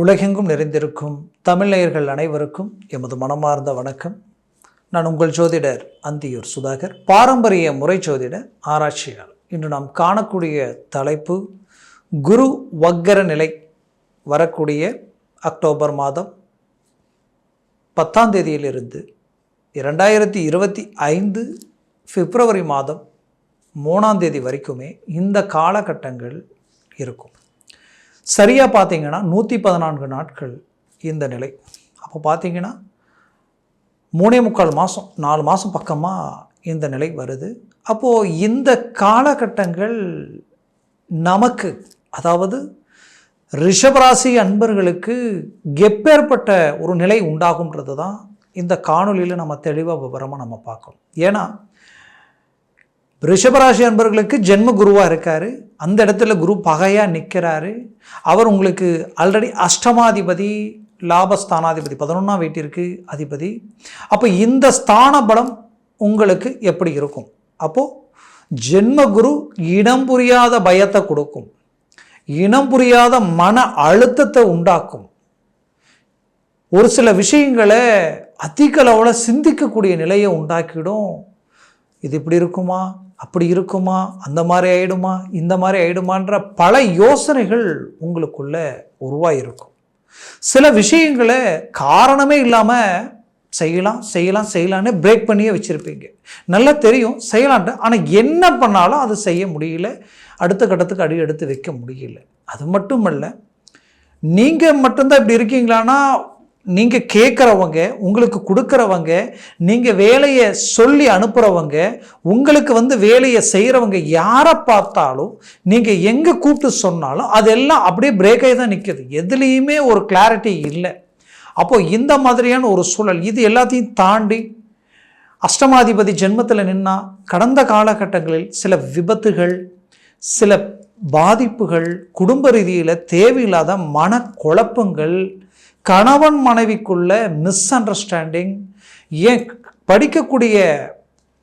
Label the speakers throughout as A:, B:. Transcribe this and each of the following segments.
A: உலகெங்கும் நிறைந்திருக்கும் தமிழ்நேயர்கள் அனைவருக்கும் எமது மனமார்ந்த வணக்கம். நான் உங்கள் ஜோதிடர் அந்தியூர் சுதாகர். பாரம்பரிய முறை ஜோதிடர் ஆராய்ச்சியாளர். இன்று நாம் காணக்கூடிய தலைப்பு குரு வக்கர நிலை வரக்கூடிய அக்டோபர் மாதம் பத்தாம் தேதியிலிருந்து இரண்டாயிரத்தி இருபத்தி ஐந்து பிப்ரவரி மாதம் மூணாம் தேதி வரைக்குமே இந்த காலகட்டங்கள் இருக்கும். சரியாக பார்த்தீங்கன்னா நூற்றி பதினான்கு நாட்கள் இந்த நிலை. அப்போ பார்த்தீங்கன்னா மூணே முக்கால் மாதம் நாலு மாதம் பக்கமாக இந்த நிலை வருது. அப்போது இந்த காலகட்டங்கள் நமக்கு அதாவது ரிஷபராசி அன்பர்களுக்கு எப்பேற்பட்ட ஒரு நிலை உண்டாகுன்றது தான் இந்த காணொளியில் நம்ம தெளிவாக விவரமாக நம்ம பார்க்கணும். ஏன்னா ரிஷபராசி அன்பர்களுக்கு ஜென்ம குருவாக இருக்கார். அந்த இடத்துல குரு பகையாக நிற்கிறாரு அவர் உங்களுக்கு ஆல்ரெடி அஷ்டமாதிபதி லாபஸ்தானாதிபதி பதினொன்றாம் வீட்டிற்கு அதிபதி. அப்போ இந்த ஸ்தான பலம் உங்களுக்கு எப்படி இருக்கும்? அப்போது ஜென்ம குரு இனம் புரியாத பயத்தை கொடுக்கும். இனம் புரியாத மன அழுத்தத்தை உண்டாக்கும். ஒரு சில விஷயங்களை அதிக அளவில் சிந்திக்கக்கூடிய நிலையை உண்டாக்கிடும். இது இப்படி இருக்குமா? அப்படி இருக்குமா? அந்த மாதிரி ஆயிடுமா? இந்த மாதிரி ஆயிடுமான்ற பல யோசனைகள் உங்களுக்குள்ள உருவாயிருக்கும். சில விஷயங்களை காரணமே இல்லாமல் செய்யலாம் செய்யலாம் செய்யலான்னு பிரேக் பண்ணியே வச்சுருப்பீங்க. நல்லா தெரியும் செய்யலான்ட்டு ஆனால் என்ன பண்ணாலும் அது செய்ய முடியல. அடுத்த கட்டத்துக்கு அடி எடுத்து வைக்க முடியல. அது மட்டும் இல்லை நீங்கள் மட்டும்தான் இப்படி இருக்கீங்களான்னா நீங்கள் கேட்குறவங்க உங்களுக்கு கொடுக்குறவங்க நீங்கள் வேலையை சொல்லி அனுப்புகிறவங்க உங்களுக்கு வந்து வேலையை செய்கிறவங்க யாரை பார்த்தாலும் நீங்கள் எங்கே கூப்பிட்டு சொன்னாலும் அதெல்லாம் அப்படியே பிரேக் ஆகி தான் நிற்கிது எதுலேயுமே ஒரு கிளாரிட்டி இல்லை. அப்போது இந்த மாதிரியான ஒரு சூழல் இது எல்லாத்தையும் தாண்டி அஷ்டமாதிபதி ஜென்மத்தில் நின்னா கடந்த காலகட்டங்களில் சில விபத்துகள் சில பாதிப்புகள் குடும்ப ரீதியில் தேவையில்லாத மனக்குழப்பங்கள் கணவன் மனைவிக்குள்ள மிஸ் அண்டர்ஸ்டாண்டிங் ஏன் படிக்கக்கூடிய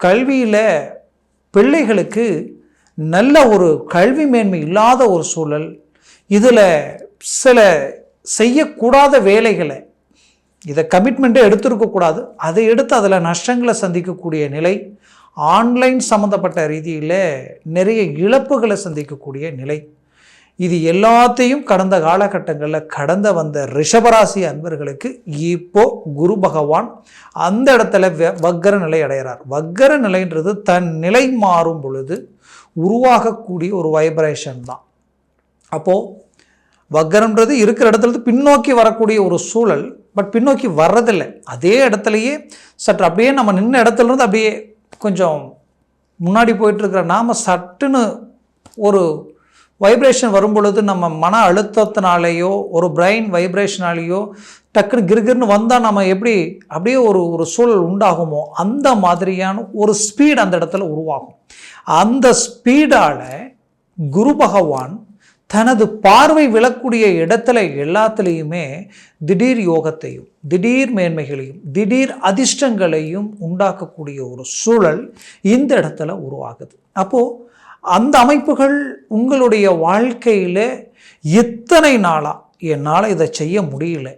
A: கல்வியில் பிள்ளைகளுக்கு நல்ல ஒரு கல்வி மேன்மை இல்லாத ஒரு சூழல் இதில் சில செய்யக்கூடாத வேலைகளை இதை கமிட்மெண்ட்டே எடுத்திருக்கக்கூடாது அதை எடுத்து அதில் நஷ்டங்களை சந்திக்கக்கூடிய நிலை ஆன்லைன் சம்மந்தப்பட்ட ரீதியில் நிறைய இழப்புகளை சந்திக்கக்கூடிய நிலை. இது எல்லாத்தையும் கடந்த காலகட்டங்களில் கடந்த வந்த ரிஷபராசி அன்பர்களுக்கு இப்போ குரு பகவான் அந்த இடத்துல வ- வக்கர நிலை அடைகிறார் வக்கர நிலைன்றது தன் நிலை மாறும் பொழுது உருவாகக்கூடிய ஒரு வைப்ரேஷன் தான். அப்போது வக்கரம்ன்றது இருக்கிற இடத்துலருந்து பின்னோக்கி வரக்கூடிய ஒரு சூழல் பட் பின்னோக்கி வர்றதில்லை. அதே இடத்துலையே சற்று அப்படியே நம்ம நின்ன இடத்துலருந்து அப்படியே கொஞ்சம் முன்னாடி போயிட்டுருக்கிற நாம சட்டுன்னு ஒரு வைப்ரேஷன் வரும் பொழுது நம்ம மன அழுத்தத்தினாலேயோ ஒரு பிரெயின் வைப்ரேஷனாலேயோ டக்குன்னு கிருகிருன்னு வந்தால் நம்ம எப்படி அப்படியே ஒரு ஒரு சூழல் உண்டாகுமோ அந்த மாதிரியான ஒரு ஸ்பீட் அந்த இடத்துல உருவாகும். அந்த ஸ்பீடால் குரு பகவான் தனது பார்வை விழக்கூடிய இடத்துல எல்லாத்துலேயுமே திடீர் யோகத்தையும் திடீர் மேன்மைகளையும் திடீர் அதிர்ஷ்டங்களையும் உண்டாக்கக்கூடிய ஒரு சூழல் இந்த இடத்துல உருவாகுது. அப்போது அந்த அமைப்புகள் உங்களுடைய வாழ்க்கையில் எத்தனை நாளாக என்னால் இதை செய்ய முடியல.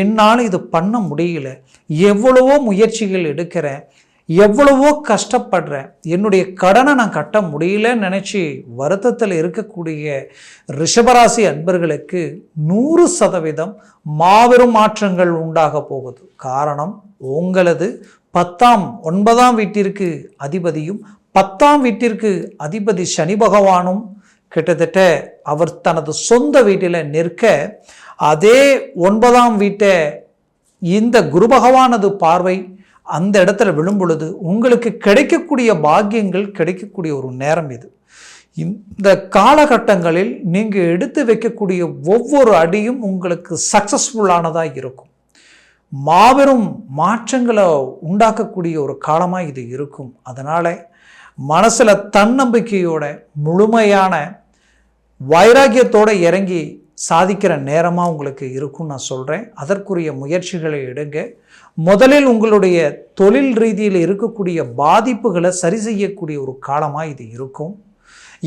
A: என்னால் இது பண்ண முடியல. எவ்வளவோ முயற்சிகள் எடுக்கிறேன். எவ்வளவோ கஷ்டப்படுறேன். என்னுடைய கடனை நான் கட்ட முடியலன்னு நினச்சி வருத்தத்தில் இருக்கக்கூடிய ரிஷபராசி அன்பர்களுக்கு நூறு சதவீதம் மாபெரும் மாற்றங்கள் உண்டாக போகுது. காரணம் உங்களது பத்தாம் ஒன்பதாம் வீட்டிற்கு அதிபதியும் பத்தாம் வீட்டிற்கு அதிபதி சனி பகவானும் கிட்டத்தட்ட அவர் தனது சொந்த வீட்டில் நிற்க அதே ஒன்பதாம் வீட்டை இந்த குரு பகவானது பார்வை அந்த இடத்துல விழும் பொழுது உங்களுக்கு கிடைக்கக்கூடிய பாக்கியங்கள் கிடைக்கக்கூடிய ஒரு நேரம் இது. இந்த காலகட்டங்களில் நீங்கள் எடுத்து வைக்கக்கூடிய ஒவ்வொரு அடியும் உங்களுக்கு சக்ஸஸ்ஃபுல்லானதாக இருக்கும். மாபெரும் மாற்றங்களை உண்டாக்கக்கூடிய ஒரு காலமாக இது இருக்கும். அதனால் மனசில் தன்னம்பிக்கையோட முழுமையான வைராக்கியத்தோடு இறங்கி சாதிக்கிற நேரமாக உங்களுக்கு இருக்கும்னு நான் சொல்கிறேன் அதற்குரிய முயற்சிகளை எடுங்க. முதலில் உங்களுடைய தொழில் ரீதியில் இருக்கக்கூடிய பாதிப்புகளை சரி செய்யக்கூடிய ஒரு காலமாக இது இருக்கும்.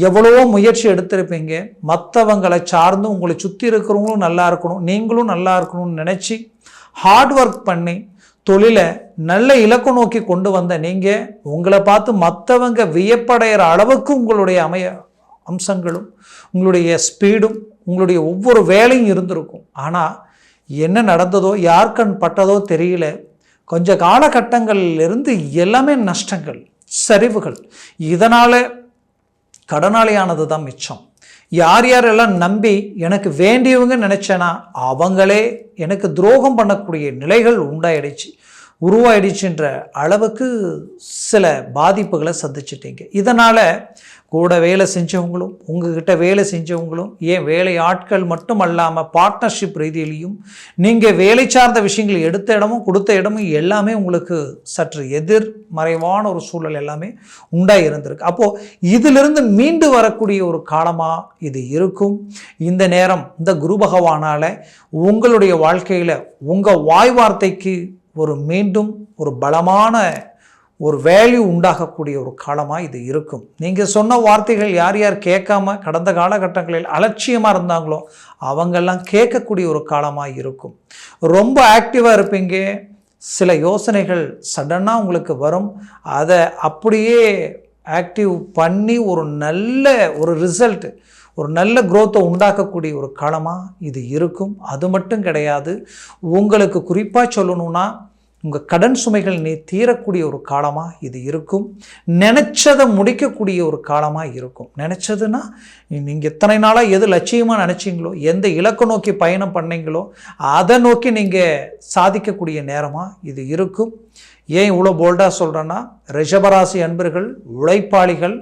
A: எவ்வளவோ முயற்சி எடுத்திருப்பீங்க. மற்றவங்களை சார்ந்து உங்களை சுற்றி இருக்கிறவங்களும் நல்லா இருக்கணும் நீங்களும் நல்லா இருக்கணும்னு நினச்சி ஹார்ட் ஒர்க் பண்ணி தொழிலை நல்ல இலக்கு நோக்கி கொண்டு வந்த நீங்கள் உங்களை பார்த்து மற்றவங்க வியப்படைகிற அளவுக்கு உங்களுடைய அமைய அம்சங்களும் உங்களுடைய ஸ்பீடும் உங்களுடைய ஒவ்வொரு வேலையும் இருந்திருக்கும். ஆனால் என்ன நடந்ததோ யார் கண் பட்டதோ தெரியல. கொஞ்ச காலகட்டங்களிலிருந்து எல்லாமே நஷ்டங்கள் சரிவுகள். இதனால் கடனாளியானது தான் மிச்சம். யார் யாரெல்லாம் நம்பி எனக்கு வேண்டியவங்க நினச்சேனா அவங்களே எனக்கு துரோகம் பண்ணக்கூடிய நிலைகள் உண்டாயிடுச்சு. உருவாயிடுச்சுன்ற அளவுக்கு சில பாதிப்புகளை சந்திச்சிட்டீங்க. இதனால் கூட வேலை செஞ்சவங்களும் உங்ககிட்ட வேலை செஞ்சவங்களும் ஏன் வேலை ஆட்கள் மட்டும் அல்லாமல் பார்ட்னர்ஷிப் ரீதியிலையும் நீங்கள் வேலை சார்ந்த விஷயங்கள் எடுத்த இடமும் கொடுத்த இடமும் எல்லாமே உங்களுக்கு சற்று எதிர்மறைவான ஒரு சூழல் எல்லாமே உண்டாகி இருந்திருக்கு. அப்போது இதிலிருந்து மீண்டு வரக்கூடிய ஒரு காலமாக இது இருக்கும். இந்த நேரம் இந்த குரு பகவானால் உங்களுடைய வாழ்க்கையில் உங்கள் வாய் வார்த்தைக்கு ஒரு மீண்டும் ஒரு பலமான ஒரு வேல்யூ உண்டாகக்கூடிய ஒரு காலமாக இது இருக்கும். நீங்கள் சொன்ன வார்த்தைகள் யார் யார் கேட்காம கடந்த காலகட்டங்களில் அலட்சியமாக இருந்தாங்களோ அவங்கெல்லாம் கேட்கக்கூடிய ஒரு காலமாக இருக்கும். ரொம்ப ஆக்டிவாக இருப்பீங்க. சில யோசனைகள் சடனாக உங்களுக்கு வரும். அதை அப்படியே ஆக்டிவ் பண்ணி ஒரு நல்ல ஒரு ரிசல்ட் ஒரு நல்ல குரோத்தை உண்டாக்கக்கூடிய ஒரு காலமாக இது இருக்கும். அது மட்டும் கிடையாது உங்களுக்கு குறிப்பாக சொல்லணும்னா உங்கள் கடன் சுமைகள் நீ தீரக்கூடிய ஒரு காலமாக இது இருக்கும். நினச்சதை முடிக்கக்கூடிய ஒரு காலமாக இருக்கும். நினச்சதுன்னா நீங்கள் எத்தனை நாளாக எது லட்சியமாக நினச்சிங்களோ எந்த இலக்கு நோக்கி பயணம் பண்ணீங்களோ அதை நோக்கி நீங்கள் சாதிக்கக்கூடிய நேரமாக இது இருக்கும். ஏன் இவ்வளோ போல்டாக சொல்கிறேன்னா ரிஷபராசி அன்பர்கள் உழைப்பாளிகள்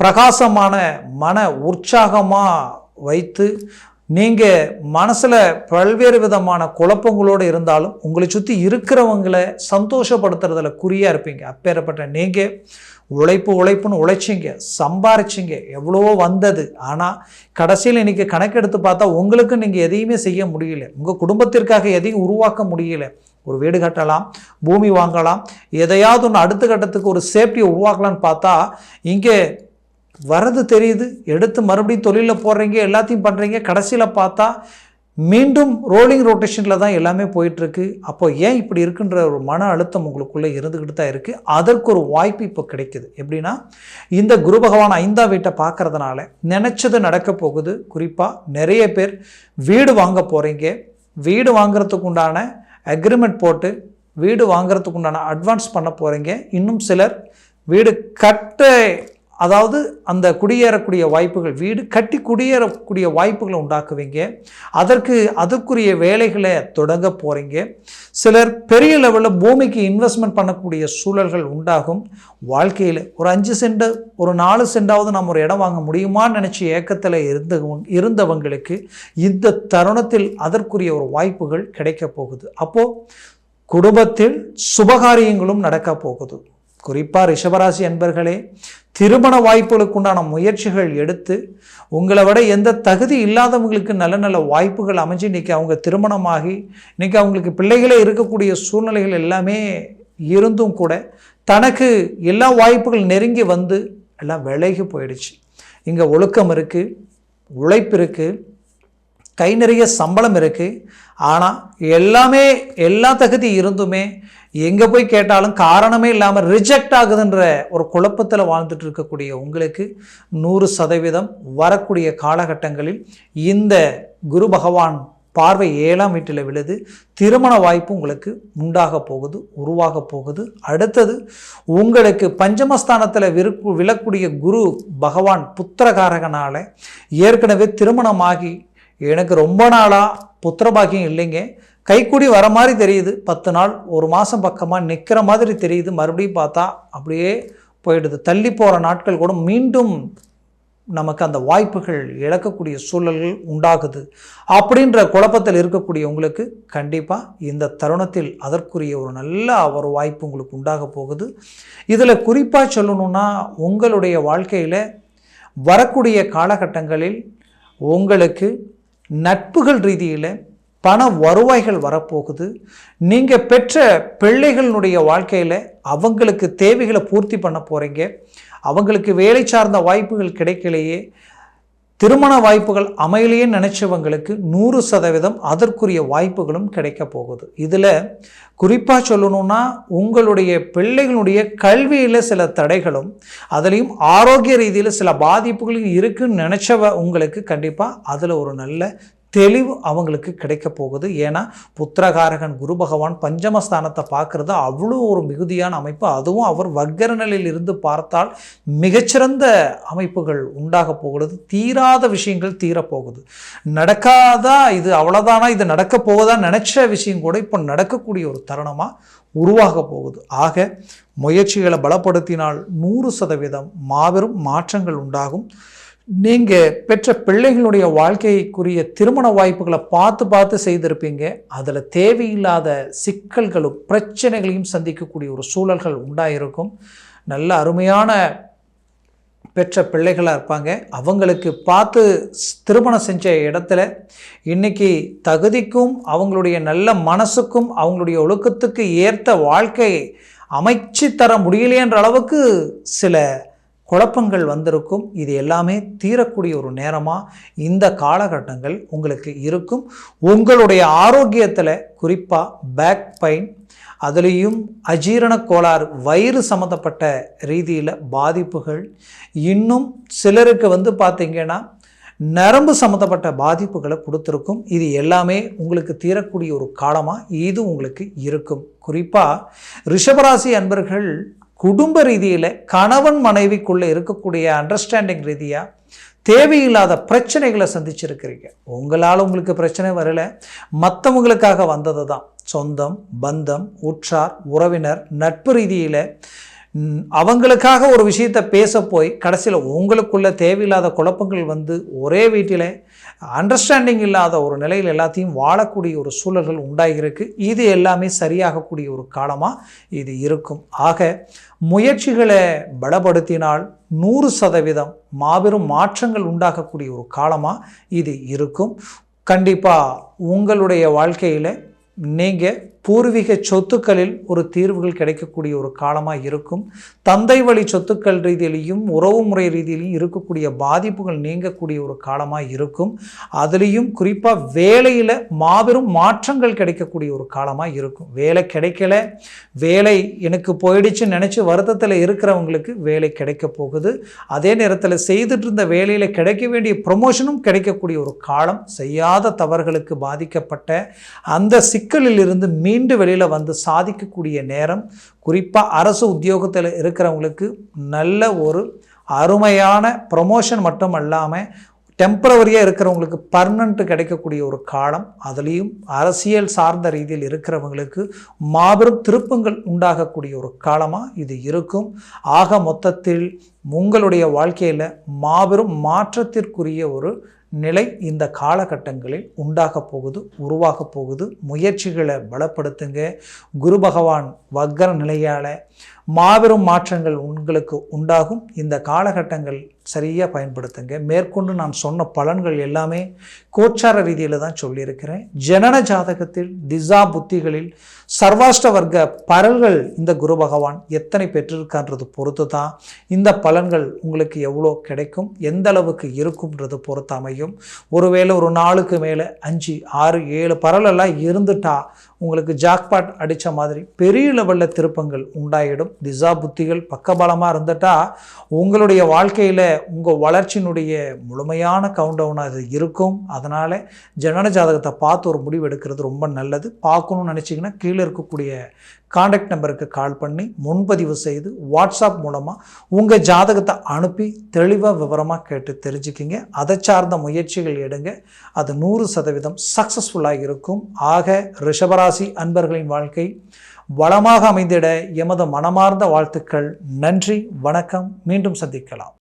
A: பிரகாசமான மன உற்சாகமாக வைத்து நீங்கள் மனசில் பல்வேறு விதமான குழப்பங்களோடு இருந்தாலும் உங்களை சுற்றி இருக்கிறவங்களை சந்தோஷப்படுத்துறதுல குறியாக இருப்பீங்க. அப்பேற்பட்ட நீங்கள் உழைப்பு உழைப்புன்னு உழைச்சிங்க சம்பாரிச்சிங்க எவ்வளவோ வந்தது. ஆனால் கடைசியில் இன்றைக்கி கணக்கெடுத்து பார்த்தா உங்களுக்கு நீங்கள் எதையுமே செய்ய முடியல. உங்கள் குடும்பத்திற்காக எதையும் உருவாக்க முடியல. ஒரு வீடு கட்டலாம் பூமி வாங்கலாம் எதையாவது ஒன்று அடுத்த கட்டத்துக்கு ஒரு சேஃப்டியை உருவாக்கலான்னு பார்த்தா இங்கே வரது தெரியுது. எடுத்து மறுபடியும் தொழிலில் போடுறீங்க எல்லாத்தையும் பண்ணுறீங்க கடைசியில் பார்த்தா மீண்டும் ரோலிங் ரொட்டேஷனில் தான் எல்லாமே போயிட்டுருக்கு. அப்போ ஏன் இப்படி இருக்குன்ற ஒரு மன அழுத்தம் உங்களுக்குள்ளே இருந்துக்கிட்டு தான் இருக்குது அதற்கு ஒரு வாய்ப்பு இப்போ கிடைக்குது. எப்படின்னா இந்த குரு பகவான் ஐந்தாம் வீட்டை பார்க்கறதுனால நினச்சது நடக்க போகுது. குறிப்பாக நிறைய பேர் வீடு வாங்க போகிறீங்க வீடு வாங்குறதுக்கு உண்டான அக்ரிமெண்ட் போட்டு வீடு வாங்குறதுக்கு உண்டான அட்வான்ஸ் பண்ண போகிறீங்க இன்னும் சிலர் வீடு கட்ட அதாவது அந்த குடியேறக்கூடிய வாய்ப்புகள் வீடு கட்டி குடியேறக்கூடிய வாய்ப்புகளை உண்டாக்குவீங்க. அதற்கு அதற்குரிய வேலைகளை தொடங்க போகிறீங்க சிலர் பெரிய லெவலில் பூமிக்கு இன்வெஸ்ட்மெண்ட் பண்ணக்கூடிய சூழல்கள் உண்டாகும். வாழ்க்கையில் ஒரு அஞ்சு சென்ட் ஒரு நாலு சென்டாவது நம்ம ஒரு இடம் வாங்க முடியுமான்னு நினச்சி ஏக்கத்தில் இருந்த இருந்தவங்களுக்கு இந்த தருணத்தில் அதற்குரிய ஒரு வாய்ப்புகள் கிடைக்க போகுது. அப்போது குடும்பத்தில் சுபகாரியங்களும் நடக்க போகுது. குறிப்பாக ரிஷபராசி அன்பர்களே திருமண வாய்ப்புகளுக்கு உண்டான முயற்சிகள் எடுத்து உங்களை விட எந்த தகுதி இல்லாதவங்களுக்கு நல்ல நல்ல வாய்ப்புகள் அமைஞ்சு இன்றைக்கி அவங்க திருமணமாகி இன்றைக்கி அவங்களுக்கு பிள்ளைகளே இருக்கக்கூடிய சூழ்நிலைகள் எல்லாமே இருந்தும் கூட தனக்கு எல்லா வாய்ப்புகள் நெருங்கி வந்து எல்லாம் விலகி போயிடுச்சு. இங்கே ஒழுக்கம் இருக்குது உழைப்பு இருக்குது கை நிறைய சம்பளம் இருக்குது ஆனால் எல்லாமே எல்லா தகுதி இருந்துமே எங்கே போய் கேட்டாலும் காரணமே இல்லாமல் ரிஜெக்ட் ஆகுதுன்ற ஒரு குழப்பத்தில் வாழ்ந்துட்டு இருக்கக்கூடிய உங்களுக்கு நூறு சதவீதம் வரக்கூடிய காலகட்டங்களில் இந்த குரு பகவான் பார்வை ஏழாம் வீட்டில் விழுது திருமண வாய்ப்பு உங்களுக்கு உண்டாக போகுது உருவாக போகுது. அடுத்தது உங்களுக்கு பஞ்சமஸ்தானத்தில் விற்கு விழக்கூடிய குரு பகவான் புத்திரகாரகனால் ஏற்கனவே திருமணமாகி எனக்கு ரொம்ப நாளாக புத்திரபாக்கியம் இல்லைங்க. கைக்கூடி வர மாதிரி தெரியுது. பத்து நாள் ஒரு மாதம் பக்கமாக நிற்கிற மாதிரி தெரியுது. மறுபடியும் பார்த்தா அப்படியே போயிடுது. தள்ளி போகிற நாட்கள் கூட மீண்டும் நமக்கு அந்த வாய்ப்புகள் இழக்கக்கூடிய சூழல்கள் உண்டாகுது. அப்படின்ற குழப்பத்தில் இருக்கக்கூடிய உங்களுக்கு கண்டிப்பாக இந்த தருணத்தில் அதற்குரிய ஒரு நல்ல ஒரு வாய்ப்பு உங்களுக்கு உண்டாக போகுது. இதில் குறிப்பாக சொல்லணுன்னா உங்களுடைய வாழ்க்கையில் வரக்கூடிய காலகட்டங்களில் உங்களுக்கு நட்புகள் ரீதியில் பண வருவாய்கள் வரப்போகுது. நீங்கள் பெற்ற பிள்ளைகளினுடைய வாழ்க்கையில் அவங்களுக்கு தேவைகளை பூர்த்தி பண்ண போகிறீங்க அவங்களுக்கு வேலை சார்ந்த வாய்ப்புகள் கிடைக்கலையே. திருமண வாய்ப்புகள் அமையலையே நினைச்சவங்களுக்கு நூறு சதவீதம் அதற்குரிய வாய்ப்புகளும் கிடைக்க போகுது. இதில் குறிப்பாக சொல்லணும்னா உங்களுடைய பிள்ளைகளுடைய கல்வியில் சில தடைகளும் அதுலேயும் ஆரோக்கிய ரீதியில் சில பாதிப்புகளும் இருக்குன்னு நினச்சவ உங்களுக்கு கண்டிப்பாக அதில் ஒரு நல்ல தெளிவு அவங்களுக்கு கிடைக்க போகுது. ஏன்னா புத்திரகாரகன் குரு பகவான் பஞ்சமஸ்தானத்தை பார்க்குறது அவ்வளோ ஒரு மிகுதியான அமைப்பு. அதுவும் அவர் வக்கர நிலையில் இருந்து பார்த்தால் மிகச்சிறந்த அமைப்புகள் உண்டாக போகிறது. தீராத விஷயங்கள் தீரப்போகுது நடக்காதா இது அவ்வளோதானா இது நடக்க போகுதா நினச்ச விஷயம் கூட இப்போ நடக்கக்கூடிய ஒரு தருணமாக உருவாக போகுது. ஆக முயற்சிகளை பலப்படுத்தினால் நூறு சதவீதம் மாபெரும் மாற்றங்கள் உண்டாகும். நீங்கள் பெற்ற பிள்ளைகளுடைய வாழ்க்கைக்குரிய திருமண வாய்ப்புகளை பார்த்து பார்த்து செய்திருப்பீங்க. அதில் தேவையில்லாத சிக்கல்களும் பிரச்சனைகளையும் சந்திக்கக்கூடிய ஒரு சூழல்கள் உண்டாயிருக்கும். நல்ல அருமையான பெற்ற பிள்ளைகளாக இருப்பாங்க. அவங்களுக்கு பார்த்து திருமணம் செஞ்ச இடத்துல இன்றைக்கி தகுதிக்கும் அவங்களுடைய நல்ல மனசுக்கும் அவங்களுடைய ஒழுக்கத்துக்கு ஏற்ற வாழ்க்கை அமைச்சு தர முடியலையன்ற அளவுக்கு சில குழப்பங்கள் வந்திருக்கும். இது எல்லாமே தீரக்கூடிய ஒரு நேரமாக இந்த காலகட்டங்கள் உங்களுக்கு இருக்கும். உங்களுடைய ஆரோக்கியத்தில் குறிப்பாக பேக் பெயின் அதுலேயும் அஜீரண கோளாறு வயிறு சம்மந்தப்பட்ட ரீதியில் பாதிப்புகள். இன்னும் சிலருக்கு வந்து பார்த்திங்கன்னா நரம்பு சம்மந்தப்பட்ட பாதிப்புகளை கொடுத்துருக்கும். இது எல்லாமே உங்களுக்கு தீரக்கூடிய ஒரு காலமாக இது உங்களுக்கு இருக்கும். குறிப்பாக ரிஷபராசி அன்பர்கள் குடும்ப ரீதியில் கணவன் மனைவிக்குள்ளே இருக்கக்கூடிய அண்டர்ஸ்டாண்டிங் ரீதியாக தேவையில்லாத பிரச்சனைகளை சந்திச்சிருக்கிறீங்க. உங்களால் உங்களுக்கு பிரச்சனை வரல. மற்றவங்களுக்காக வந்தது தான் சொந்தம் பந்தம் உற்றார் உறவினர் நட்பு ரீதியில் அவங்களுக்காக ஒரு விஷயத்தை பேச போய் கடைசியில் உங்களுக்குள்ள தேவையில்லாத குழப்பங்கள் வந்து ஒரே வீட்டில் அண்டர்ஸ்டாண்டிங் இல்லாத ஒரு நிலையில் எல்லாத்தையும் வாழக்கூடிய ஒரு சூழல்கள் உண்டாகிருக்கு இது எல்லாமே சரியாகக்கூடிய ஒரு காலமாக இது இருக்கும். ஆக முயற்சிகளை பலப்படுத்தினால் நூறு சதவீதம் மாபெரும் மாற்றங்கள் உண்டாகக்கூடிய ஒரு காலமாக இது இருக்கும். கண்டிப்பாக உங்களுடைய வாழ்க்கையில் நீங்கள் பூர்வீக சொத்துக்களில் ஒரு தீர்வுகள் கிடைக்கக்கூடிய ஒரு காலமாக இருக்கும். தந்தை வழி சொத்துக்கள் ரீதியிலையும் உறவு முறை ரீதியிலையும் இருக்கக்கூடிய பாதிப்புகள் நீங்கக்கூடிய ஒரு காலமாக இருக்கும். அதுலேயும் குறிப்பாக வேலையில் மாபெரும் மாற்றங்கள் கிடைக்கக்கூடிய ஒரு காலமாக இருக்கும். வேலை கிடைக்கல வேலை எனக்கு போயிடுச்சுன்னு நினச்சி வருத்தத்தில் இருக்கிறவங்களுக்கு வேலை கிடைக்க போகுது. அதே நேரத்தில் செய்துட்டு இருந்த வேலையில் கிடைக்க வேண்டிய ப்ரொமோஷனும் கிடைக்கக்கூடிய ஒரு காலம். செய்யாத தவறுகளுக்கு பாதிக்கப்பட்ட அந்த சிக்கலில் இருந்து மீ மீண்டு வெளியில் வந்து சாதிக்கக்கூடிய நேரம் குறிப்பாக அரசு உத்தியோகத்தில் இருக்கிறவங்களுக்கு நல்ல ஒரு அருமையான ப்ரொமோஷன் மட்டும் அல்லாமல் டெம்பரவரியாக இருக்கிறவங்களுக்கு பர்மனண்ட்டு கிடைக்கக்கூடிய ஒரு காலம் அதுலேயும் அரசியல் சார்ந்த ரீதியில் இருக்கிறவங்களுக்கு மாபெரும் திருப்பங்கள் உண்டாகக்கூடிய ஒரு காலமாக இது இருக்கும். ஆக மொத்தத்தில் உங்களுடைய வாழ்க்கையில் மாபெரும் மாற்றத்திற்குரிய ஒரு நிலை இந்த காலகட்டங்களில் உண்டாகப் போகுது உருவாகப் போகுது. முயற்சிகளை பலப்படுத்துங்க. குரு பகவான் வக்கர நிலையால் மாபெரும் மாற்றங்கள் உங்களுக்கு உண்டாகும். இந்த காலகட்டங்கள் சரியாக பயன்படுத்துங்க. மேற்கொண்டு நான் சொன்ன பலன்கள் எல்லாமே கோச்சார ரீதியில் தான் சொல்லியிருக்கிறேன். ஜனன ஜாதகத்தில் திசா புத்திகளில் சர்வாஷ்ட வர்க்க பரல்கள் இந்த குரு பகவான் எத்தனை பெற்றிருக்கான்றது பொறுத்து தான் இந்த பலன்கள் உங்களுக்கு எவ்வளோ கிடைக்கும் எந்த அளவுக்கு இருக்கும்ன்றது பொறுத்து அமையும். ஒருவேளை ஒரு நாளுக்கு மேலே அஞ்சு ஆறு ஏழு பரலெல்லாம் இருந்துட்டா உங்களுக்கு ஜாக்பாட் அடித்த மாதிரி பெரிய லெவலில் திருப்பங்கள் உண்டாயிடும். திசா புத்திகள் பக்கபலமாக இருந்துட்டா உங்களுடைய வாழ்க்கையில் உங்கள் வளர்ச்சியினுடைய முழுமையான கவுண்டவுனாக அது இருக்கும். அதனால் ஜனன ஜாதகத்தை பார்த்து ஒரு முடிவு எடுக்கிறது ரொம்ப நல்லது. பார்க்கணும்னு நினச்சிங்கன்னா கீழே இருக்கக்கூடிய காண்டாக்ட் நம்பருக்கு கால் பண்ணி முன்பதிவு செய்து வாட்ஸ்அப் மூலமாக உங்கள் ஜாதகத்தை அனுப்பி தெளிவாக விவரமாக கேட்டு தெரிஞ்சுக்கிங்க. அதை சார்ந்த முயற்சிகள் எடுங்க. அது நூறு சதவீதம் சக்ஸஸ்ஃபுல்லாக இருக்கும். ஆக ரிஷபராசி அன்பர்களின் வாழ்க்கை வளமாக அமைந்திட எமது மனமார்ந்த வாழ்த்துக்கள். நன்றி. வணக்கம். மீண்டும் சந்திக்கலாம்.